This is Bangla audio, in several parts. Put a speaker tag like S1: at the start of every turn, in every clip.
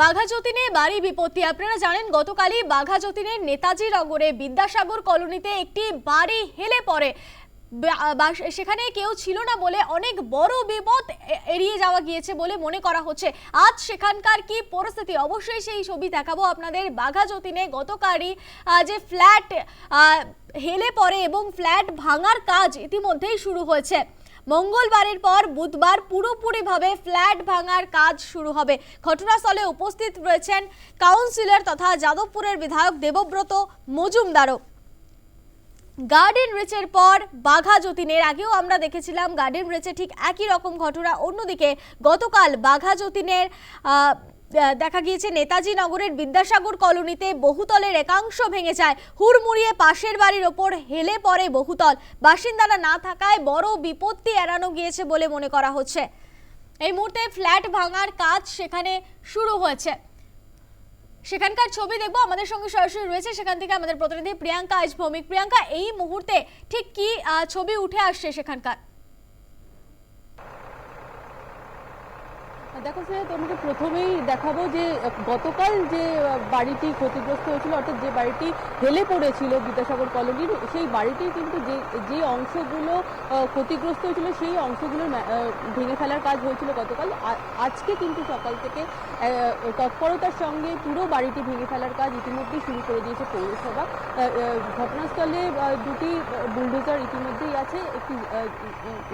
S1: বাঘা যতীনে বাড়ি বিপত্তি। আপনারা জানেন, গতকালই বাঘা যতীনের নেতাজি নগরে বিদ্যাসাগর কলোনিতে একটি বাড়ি হেলে পড়ে। সেখানে কেউ ছিল না বলে অনেক বড় বিপদ এড়িয়ে যাওয়া গিয়েছে বলে মনে করা হচ্ছে। আজ সেখানকার কি পরিস্থিতি? অবশ্যই সেই ছবি দেখাবো আপনাদের। বাঘা যতীনে গতকালই যে ফ্ল্যাট হেলে পড়ে এবং ফ্ল্যাট ভাঙার কাজ ইতিমধ্যেই শুরু হয়েছে। মঙ্গলবারের পর বুধবার পুরোপুরিভাবে ফ্ল্যাট ভাঙার কাজ শুরু হবে। ঘটনাস্থলে উপস্থিত রয়েছেন কাউন্সিলর তথা যাদবপুরের বিধায়ক দেবব্রত মজুমদারও। গার্ডেন রিচের পর বাঘা যতীনের, আগেও আমরা দেখেছিলাম গার্ডেন রিচে ঠিক একই রকম ঘটনা। অন্যদিকে গতকাল বাঘা যতীনের দেখা গিয়েছে নেতাজি নগরের বিদ্যাসাগর কলোনিতে বহুতলের একাংশ ভেঙে যায়। হুড়মুড়িয়ে পাশের বাড়ির ওপর হেলে পড়ে বহুতল। বাসিন্দারা না থাকায় বড় বিপত্তি এড়ানো গিয়েছে বলে মনে করা হচ্ছে। এই মুহূর্তে ফ্ল্যাট ভাঙার কাজ সেখানে শুরু হয়েছে। সেখানকার ছবি দেখব, আমাদের সঙ্গে সরাসরি রয়েছে সেখান থেকে আমাদের প্রতিনিধি প্রিয়াঙ্কা আজ ভৌমিক। প্রিয়াঙ্কা, এই মুহূর্তে ঠিক কি ছবি উঠে আসছে সেখানকার?
S2: দেখো সে তোমাকে প্রথমেই দেখাবো যে গতকাল যে বাড়িটি ক্ষতিগ্রস্ত হয়েছিল, অর্থাৎ যে বাড়িটি হেলে পড়েছিল বিদ্যাসাগর কলোনির, সেই বাড়িটি কিন্তু যে যে অংশগুলো ক্ষতিগ্রস্ত হয়েছিল, সেই অংশগুলো ভেঙে ফেলার কাজ হয়েছিল গতকাল। আজকে কিন্তু সকাল থেকে তৎপরতার সঙ্গে পুরো বাড়িটি ভেঙে ফেলার কাজ ইতিমধ্যেই শুরু করে দিয়েছে পৌরসভা। ঘটনাস্থলে দুটি বুলডোজার ইতিমধ্যেই আছে, একটি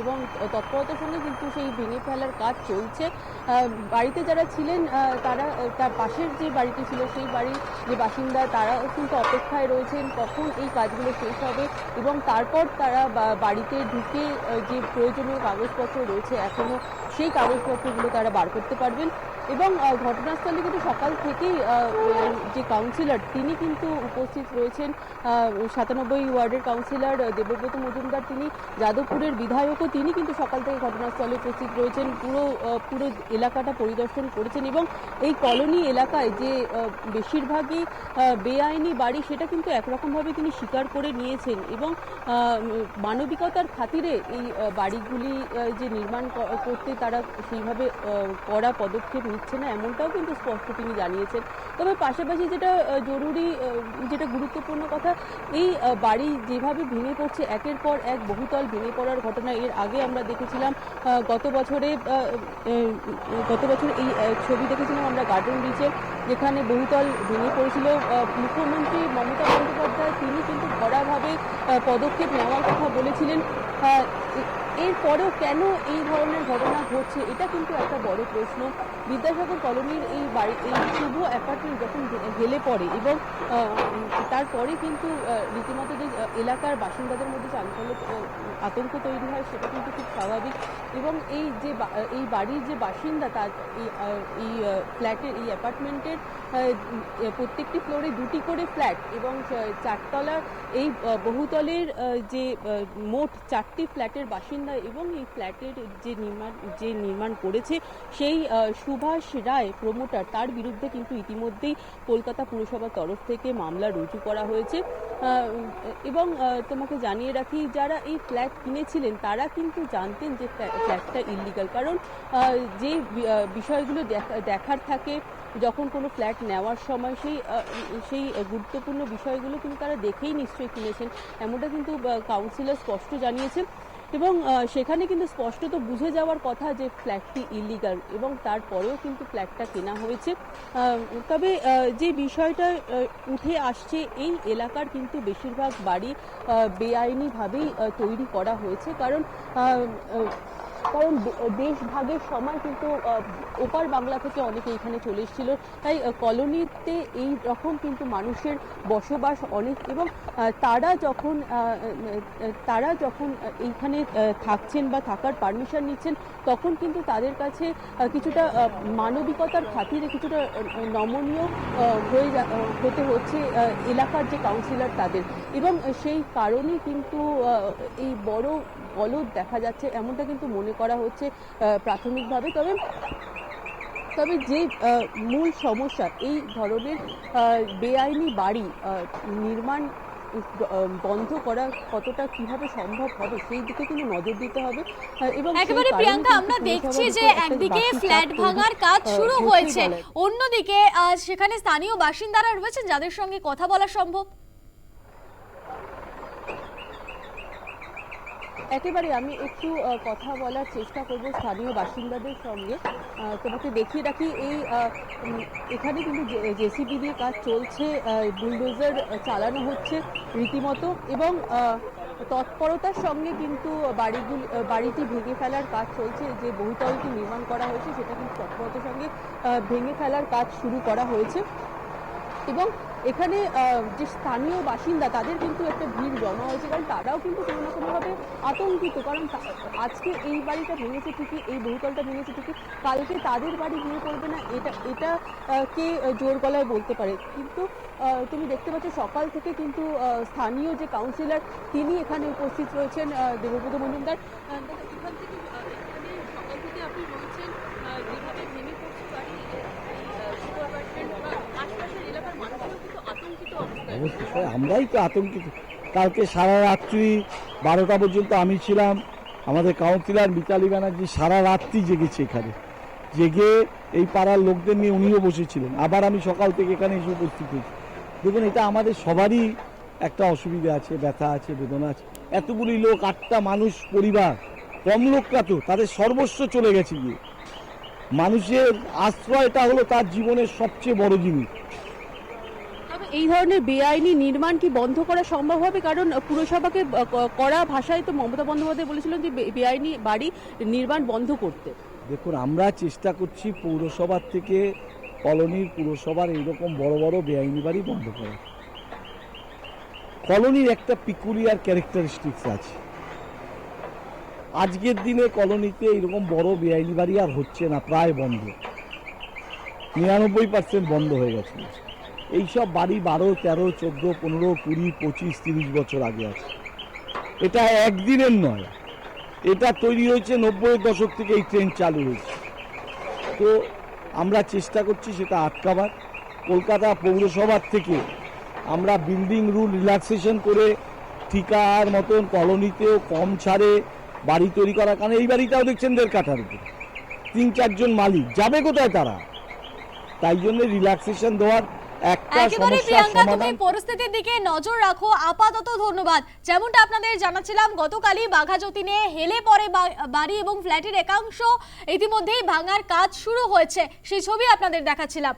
S2: এবং তৎপরতার সঙ্গে কিন্তু সেই ভেঙে ফেলার কাজ চলছে। বাড়িতে যারা ছিলেন তারা তার পাশের যে বাড়িটি ছিল, সেই বাড়ির যে বাসিন্দা, তারাও কিন্তু অপেক্ষায় রয়েছেন কখন এই কাজগুলো শেষ হবে এবং তারপর তারা বাড়িতে ঢুকে যে প্রয়োজনীয় কাগজপত্র রয়েছে এখনও, সেই কাগজপত্রগুলো তারা বার করতে পারবেন এবং ঘটনাস্থলে কিন্তু সকাল থেকেই যে কাউন্সিলর তিনি কিন্তু উপস্থিত রয়েছেন। সাতানব্বই ওয়ার্ডের কাউন্সিলর দেবব্রত মজুমদার, তিনি যাদবপুরের বিধায়কও, তিনি কিন্তু সকাল থেকে ঘটনাস্থলে উপস্থিত রয়েছেন। পুরো পুরো পুরো এলাকাটা পরিদর্শন করেছেন এবং এই কলোনি এলাকায় যে বেশিরভাগই বেআইনি বাড়ি সেটা কিন্তু একরকমভাবে তিনি স্বীকার করে নিয়েছেন এবং মানবিকতার খাতিরে এই বাড়িগুলি যে নির্মাণ করতে তারা সেইভাবে কড়া পদক্ষেপ নিচ্ছে না এমনটাও কিন্তু স্পষ্ট তিনি জানিয়েছেন। তবে পাশাপাশি যেটা জরুরি যেটা গুরুত্বপূর্ণ কথা, এই বাড়ি যেভাবে ভেঙে পড়ছে, একের পর এক বহুতল ভেঙে পড়ার ঘটনা, এর আগে আমরা দেখেছিলাম গত বছরে গত বছর এই ছবি দেখেছিলাম আমরা গার্ডেন বিচে যেখানে বহুতল ভেঙে পড়েছিল। মুখ্যমন্ত্রী মমতা বন্দ্যোপাধ্যায় তিনি কিন্তু কড়াভাবে পদক্ষেপ নেওয়ার কথা বলেছিলেন। এরপরেও কেন এই ধরনের ঘটনা ঘটছে, এটা কিন্তু একটা বড় প্রশ্ন। বিদ্যাসাগর কলোনির এই বাড়ি, এই শুভ অ্যাপার্টমেন্ট যখন হেলে পড়ে এবং তারপরে কিন্তু রীতিমতো যে এলাকার বাসিন্দাদের মধ্যে চাঞ্চল্য আতঙ্ক তৈরি হয়, সেটা কিন্তু খুব স্বাভাবিক। এবং এই যে এই বাড়ির যে বাসিন্দা, তার এই ফ্ল্যাটের, এই অ্যাপার্টমেন্টের প্রত্যেকটি ফ্লোরে দুটি করে ফ্ল্যাট এবং চা- চারতলা এই বহুতলের যে মোট চারটি ফ্ল্যাটের বাসিন্দা এবং এই ফ্ল্যাটের যে নির্মাণ যে নির্মাণ করেছে সেই সুভাষ রায় প্রমোটার তার বিরুদ্ধে কিন্তু ইতিমধ্যেই কলকাতা পুরসভার তরফ থেকে মামলা রুজু করা হয়েছে। এবং তোমাকে জানিয়ে রাখি, যারা এই ফ্ল্যাট কিনেছিলেন, তারা কিন্তু জানতেন যে ফ্ল্যাটটা ইলিগাল কারণ যে বিষয়গুলো দেখা- দেখার থাকে যখন কোনো ফ্ল্যাট নেওয়ার সময় সেই সেই গুরুত্বপূর্ণ বিষয়গুলো কিন্তু তারা দেখেই নিশ্চয়ই কিনেছেন। এমনটা কিন্তু কাউন্সিলর স্পষ্ট জানিয়েছেন এবং সেখানে কিন্তু স্পষ্টত বুঝে যাওয়ার কথা যে ফ্ল্যাটটি ইলিগাল এবং তারপরেও কিন্তু ফ্ল্যাটটা কেনা হয়েছে। তবে যে বিষয়টা উঠে আসছে এই এলাকার কিন্তু বেশিরভাগ বাড়ি বেআইনিভাবেই তৈরি করা হয়েছে। কারণ কারণ দে- দেশভাগের সময় কিন্তু ওপার বাংলা থেকে অনেকে এখানে চলে এসেছিল। তাই কলোনিতে এই রকম কিন্তু মানুষের বসবাস অনেক এবং তারা যখন তারা যখন এইখানে থাকছেন বা থাকার পারমিশন নিচ্ছেন, তখন কিন্তু তাদের কাছে কিছুটা মানবিকতার খাতিরে কিছুটা নমনীয় হয়ে হতে হচ্ছে এলাকার যে কাউন্সিলর তাদের। এবং সেই কারণেই কিন্তু এই বড় গলদ দেখা যাচ্ছে এমনটা কিন্তু মনে করা হচ্ছে প্রাথমিকভাবে। তবে তবে যে মূল সমস্যা এই ধরনের বেআইনি বাড়ি নির্মাণ বন্ধ করা কতটা কীভাবে সম্ভব হবে সেই দিকে কিন্তু নজর দিতে হবে। এবং
S1: একেবারে প্রিয়াঙ্কা আমরা দেখছি যে একদিকে ফ্ল্যাট ভাঙার কাজ শুরু হয়েছে। অন্যদিকে সেখানে স্থানীয় বাসিন্দারা রয়েছেন যাদের সঙ্গে কথা বলা সম্ভব।
S2: একেবারে আমি একটু কথা বলার চেষ্টা করব স্থানীয় বাসিন্দাদের সঙ্গে। তোমাকে দেখিয়ে রাখি, এই এখানে কিন্তু জেসিবি দিয়ে কাজ চলছে বুলডোজার চালানো হচ্ছে রীতিমতো এবং তৎপরতার সঙ্গে কিন্তু বাড়িগুলি বাড়িটি ভেঙে ফেলার কাজ চলছে। যে বহুতলটি নির্মাণ করা হয়েছে, সেটা কিন্তু তৎপরতার সঙ্গে ভেঙে ফেলার কাজ শুরু করা হয়েছে। এবং এখানে যে স্থানীয় বাসিন্দা, তাদের কিন্তু একটা ভিড় জমা হয়েছে, কারণ তারাও কিন্তু কোনো না কোনোভাবে আতঙ্কিত, কারণ আজকে এই বাড়িটা ভেঙেছে ঠিকই, এই বহুতলটা ভেঙেছে ঠিকই, কালকে তাদের বাড়ি ভেঙে পড়বে না, এটা এটা কে জোর গলায় বলতে পারে? কিন্তু তুমি দেখতে পাচ্ছ, সকাল থেকে কিন্তু স্থানীয় যে কাউন্সিলর তিনি এখানে উপস্থিত রয়েছেন দেবব্রত মজুমদার আহ, দাদা, এখান থেকে আহ, এখানে সকাল থেকে আপনি রয়েছেন আহ, যেভাবে ভেঙে পড়ছে বাড়ি এই, আহ, সুপার অ্যাপার্টমেন্ট বা আশপাশের এলাকার মানুষেরও কিন্তু আতঙ্কিত অবস্থায়
S3: অবশ্যই আমরাই তো আতঙ্কিত। কালকে সারা রাত্রি বারোটা পর্যন্ত আমি ছিলাম। আমাদের কাউন্সিলর মিতালি ব্যানার্জি সারা রাত্রি জেগেছে এখানে। জেগে এই পাড়ার লোকদের নিয়ে উনিও বসেছিলেন। আবার আমি সকাল থেকে এখানে এসে উপস্থিত হয়েছি। দেখুন, এটা আমাদের সবারই একটা অসুবিধা আছে, ব্যথা আছে, বেদনা আছে। এতগুলি লোক, আটটা মানুষ, পরিবার, কম লোকরা তো, তাদের সর্বস্ব চলে গেছে গিয়ে। মানুষের আশ্রয়টা হলো তার জীবনের সবচেয়ে বড় জিনিস।
S2: এই ধরনের বেআইনি নির্মাণ কি বন্ধ করা সম্ভব হবে? কারণ পুরসভাকে করা ভাষায় তো মমতা বন্দ্যোপাধ্যায় বলেছিলেন যে বেআইনি বাড়ি নির্মাণ বন্ধ করতে।
S3: দেখুন, আমরা চেষ্টা করছি পৌরসভার থেকে কলোনির পুরসভার এইরকম বড় বড় বেআইনি বাড়ি বন্ধ করা কলোনির একটা পিকুলিয়ার ক্যারেক্টারিস্টিক্স আছে। আজকের দিনে কলোনিতে এরকম বড় বেআইনি বাড়ি আর হচ্ছে না, প্রায় বন্ধ। নিরানব্বই পার্সেন্ট বন্ধ হয়ে গেছে। এইসব বাড়ি বারো, তেরো, চোদ্দ, পনেরো, কুড়ি, পঁচিশ, তিরিশ বছর আগে আছে। এটা একদিনের নয়। এটা তৈরি হয়েছে নব্বইয়ের দশক থেকে এই ট্রেন চালু হয়েছে। তো আমরা চেষ্টা করছি সেটা আটকাবার। কলকাতা পৌরসভার থেকে আমরা বিল্ডিং রুল রিল্যাক্সেশন করে ঠিকার মতন কলোনিতেও কম ছাড়ে বাড়ি তৈরি করার কারণে এই বাড়িটাও দেখছেন দেড় কাঠার উপরে। তিন, চারজন মালিক। যাবে কোথায় তারা? তাই জন্য রিল্যাক্সেশন দেওয়ার একটা
S1: প্রিয়াঙ্কা তুমি পরিস্থিতির দিকে নজর রাখো। আপাতত ধন্যবাদ। যেমনটা আপনাদের জানাচ্ছিলাম গতকালই হেলে পড়ে বাড়ি এবং ফ্ল্যাটের একাংশ ইতিমধ্যেই ভাঙার কাজ শুরু হয়েছে। সেই ছবি আপনাদের দেখাচ্ছিলাম।